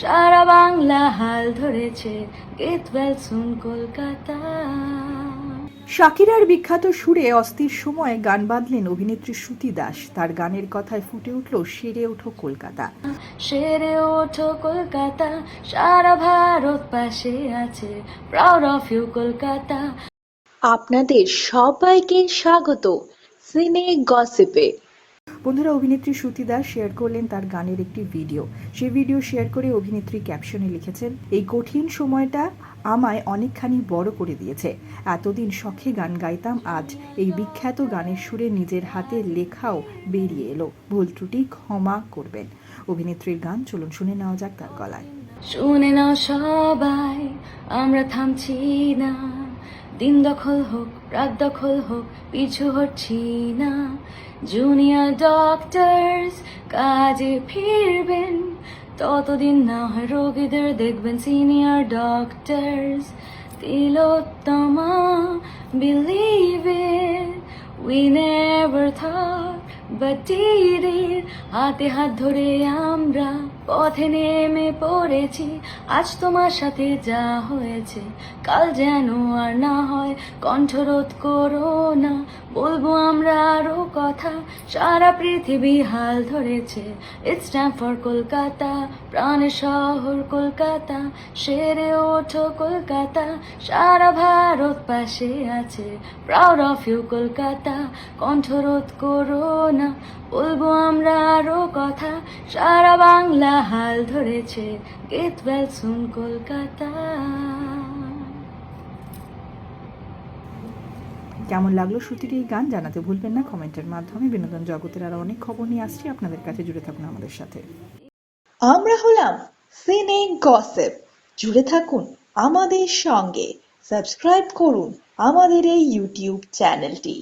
সারা বাংলা হাল ধরেছে get well soon Kolkata. শাকিরার বিখ্যাত সুরে অস্থির সময়ে গান বাঁধলেন অভিনেত্রী শ্রুতি দাস। তার গানের কথায় ফুটে উঠল সেরে ওঠো কলকাতা। সেরে ওঠো কলকাতা সারা ভারত পাশে আছে প্রাউড অফ ইউ কলকাতা। আপনাদের সবাইকে স্বাগত সিনে গসিপে। বন্ধুরা, অভিনেত্রী শ্রুতি দাস শেয়ার করলেন তার গানের একটি ভিডিও সেই ভিডিও শেয়ার করে অভিনেত্রী ক্যাপশনে লিখেছেন, এই কঠিন সময়টা আমায় অনেকখানি বড় করে দিয়েছে। এতদিন শখে গান গাইতাম, আজ এই বিখ্যাত গানের সুরে নিজের হাতে লেখাও বেরিয়ে এলো। ভুল ত্রুটি ক্ষমা করবেন। অভিনেত্রীর গান, চলুন শুনে নেওয়া যাক তার গলায়। শুনে নাও সবাই, আমরা থামছি না। দিন দখল হোক, রাত দখল হোক, পিছু হচ্ছি না। জুনিয়র ডক্টরস কাজে ফিরবেন, ততদিন না হয় রোগীদের দেখবেন senior doctors Tilottama believe We never thought, but did it. হাতে হাত ধরে আমরা পথে নেমে পড়েছি। আজ তোমার সাথে যা হয়েছে, কাল যেন আর না হয়। কণ্ঠরোধ করো না, বলব আমরা আরও কথা। সারা পৃথিবী হাল ধরেছে ইটস টাইম ফর কলকাতা, প্রাণের শহর কলকাতা, সেরে ওঠো কলকাতা। সারা ভারত পাশে আছে প্রাউড অফ ইউ কলকাতা। কণ্ঠরোধ করো না। বলব আমরা আরও কথা। সারা বাংলা হাল ধরেছে গেট ওয়েল সুন কলকাতা। কেমন লাগল শ্রুতির এই গান? জানাতে ভুলবেন না। কমেন্টের মাধ্যমে বিনোদন জগতের আরও অনেক খবর নিয়ে আসছি। আপনাদের কাছে জুড়ে থাকুন আমাদের সাথে। আমরা হলাম সিনে গসিপ। জুড়ে থাকুন আমাদের সঙ্গে। সাবস্ক্রাইব করুন আমাদের এই ইউটিউব চ্যানেলটি।